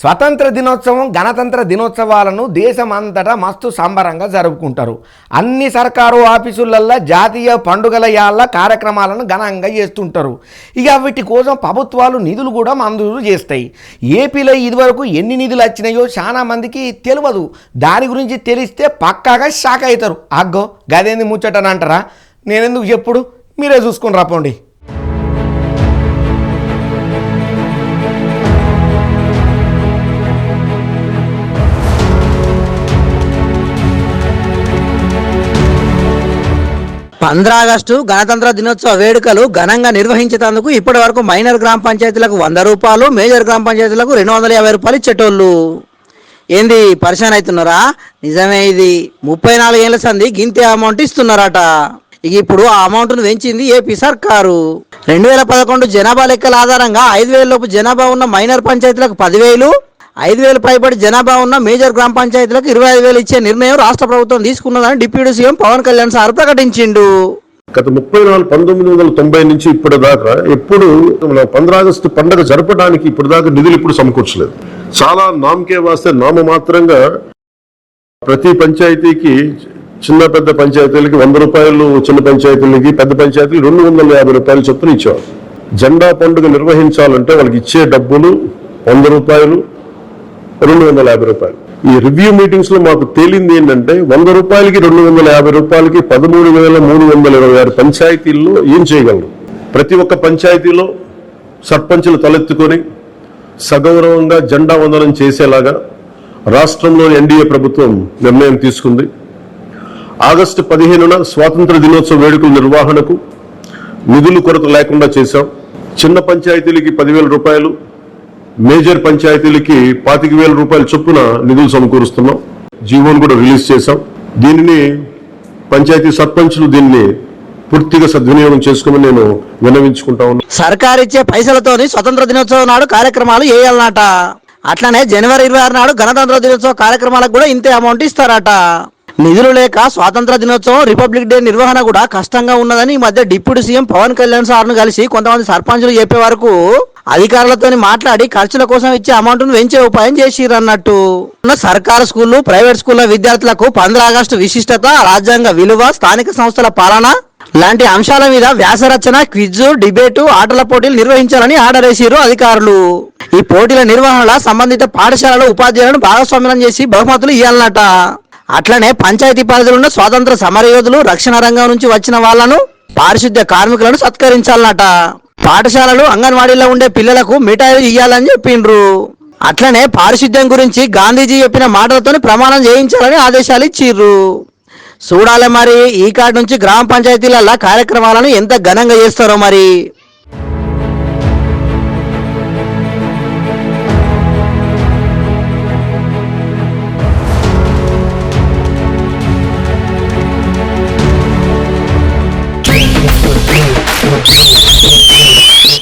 స్వతంత్ర దినోత్సవం గణతంత్ర దినోత్సవాలను దేశమంతటా మస్తు సంబరంగా జరుపుకుంటారు. అన్ని సర్కారు ఆఫీసులల్లో జాతీయ పండుగల యాళ్ళ కార్యక్రమాలను ఘనంగా చేస్తుంటారు. ఇక వీటి కోసం ప్రభుత్వాలు నిధులు కూడా మంజూరు చేస్తాయి. ఏపీలో ఇదివరకు ఎన్ని నిధులు వచ్చినాయో చాలా మందికి తెలియదు. దాని గురించి తెలిస్తే పక్కాగా షాక్ అవుతారు. అగ్గో గదేంది ముచ్చటనంటారా? నేనెందుకు చెప్పుడు? మీరే చూసుకుని రాపోండి. పంద్రాగస్టు గణతంత్ర దినోత్సవ వేడుకలు ఘనంగా నిర్వహించేందుకు ఇప్పటి వరకు మైనర్ గ్రామ పంచాయతీలకు వంద రూపాయలు మేజర్ గ్రామ పంచాయతీలకు రెండు వందల యాభై రూపాయలు ఇచ్చేటోళ్ళు. ఏంది పరిశాన్ అవుతున్నారా? నిజమే ఇది. ముప్పై నాలుగేళ్ళ సంధి సంది గింతే అమౌంట్ ఇస్తున్నారట. ఇప్పుడు ఆ అమౌంట్ను పెంచింది ఏపీ సర్కారు. రెండు వేల పదకొండు జనాభా లెక్కల ఆధారంగా ఐదు వేల లోపు జనాభా ఉన్న మైనర్ పంచాయతీలకు పదివేలు ఐదు వేలు పైబడి జనాభా ఉన్న మేజర్ గ్రామ పంచాయతీలకు ఇరవై ఐదు వేలు ఇచ్చే నిర్ణయం రాష్ట్ర ప్రభుత్వం తీసుకున్నదని deputy CM Pawan Kalyan sir ప్రకటించిండు. గత ముప్పై నాలుగు పంతొమ్మిది వందల తొంభై నుంచి ఇప్పుడు దాకా ఎప్పుడు మన పండుగ జరపడానికి ఇప్పుడు దాకా నిధులు ఇప్పుడు సమకూర్చలేదు. చాలా నామకే వాస్తే నామమాత్రంగా ప్రతి పంచాయతీకి చిన్న పెద్ద పంచాయతీలకి వంద రూపాయలు చిన్న పంచాయతీలకి పెద్ద పంచాయతీలు రెండు వందల యాభై రూపాయలు చొప్పున ఇచ్చేవారు జెండా పండుగ నిర్వహించాలంటే వాళ్ళకి ఇచ్చే డబ్బులు వంద రూపాయలు రెండు వందల యాభై రూపాయలు. ఈ రివ్యూ మీటింగ్స్లో మాకు తేలింది ఏంటంటే వంద రూపాయలకి రెండు వందల యాభై రూపాయలకి పదమూడు వేల మూడు వందల ఇరవై ఆరు పంచాయతీల్లో ఏం చేయగలరు? ప్రతి ఒక్క పంచాయతీలో సర్పంచులు తలెత్తుకొని సగౌరవంగా జెండా వందనం చేసేలాగా రాష్ట్రంలోని ఎన్డీఏ ప్రభుత్వం నిర్ణయం తీసుకుంది. ఆగస్టు పదిహేనున స్వాతంత్ర దినోత్సవ వేడుకల నిర్వహణకు నిధులు కొరత లేకుండా చేశాం. చిన్న పంచాయతీలకి పదివేల రూపాయలు మేజర్ పంచాయతీలకి పాతిక వేల రూపాయల చొప్పున నిధులు సమకూరుస్తున్నాం. జీవోను కూడా రిలీజ్ చేశాం. దీనిని పంచాయతీ సర్పంచులు దీన్ని పూర్తిగా సద్వినియోగం చేసుకుని నేను విన్నవించుకుంటా ఉన్నాను సర్కారు ఇచ్చే పైసలతోని స్వతంత్ర దినోత్సవం నాడు కార్యక్రమాలు వేయాలన్నట అట్లనే జనవరి ఇరవై ఆరు నాడు గణతంత్ర దినోత్సవ కార్యక్రమాలకు కూడా ఇంతే అమౌంట్ ఇస్తారట. నిధులు లేక స్వాతంత్ర దినోత్సవం రిపబ్లిక్ డే నిర్వహణ కూడా కష్టంగా ఉన్నదని ఈ మధ్య డిప్యూటీ సీఎం పవన్ కళ్యాణ్ సార్ను కలిసి కొంతమంది సర్పంచులు చెప్పే వరకు అధికారులతో మాట్లాడి ఖర్చుల కోసం ఇచ్చే అమౌంట్ను పెంచే ఉపాయం చేసిరన్నట్టు. ఉన్న సర్కారు స్కూళ్ళు ప్రైవేట్ స్కూళ్ళ విద్యార్థులకు పంద్ర ఆగస్టు విశిష్టత రాజ్యాంగ విలువ స్థానిక సంస్థల పాలన లాంటి అంశాల మీద వ్యాసరచన క్విజ్ డిబేటు ఆటల పోటీలు నిర్వహించాలని ఆర్డర్ వేసిరు అధికారులు. ఈ పోటీల నిర్వహణలో సంబంధిత పాఠశాలల ఉపాధ్యాయులను భాగస్వామ్యం చేసి బహుమతులు ఇవ్వాలన్నట అట్లనే పంచాయతీ పరిధిలో స్వాతంత్ర సమరయోధులు రక్షణ రంగం నుంచి వచ్చిన వాళ్ళను పారిశుద్ధ్య కార్మికులను సత్కరించాలన్నట. పాఠశాలలు అంగన్వాడీలో ఉండే పిల్లలకు మిఠాయిలు ఇయ్యాలని చెప్పిండ్రు. అట్లనే పారిశుద్ధ్యం గురించి గాంధీజీ చెప్పిన మాటలతో ప్రమాణం చేయించాలని ఆదేశాలు ఇచ్చిర్రు. చూడాలి మరి ఈ కాడ నుంచి గ్రామ పంచాయతీలల్లా కార్యక్రమాలను ఎంత ఘనంగా చేస్తారో మరి.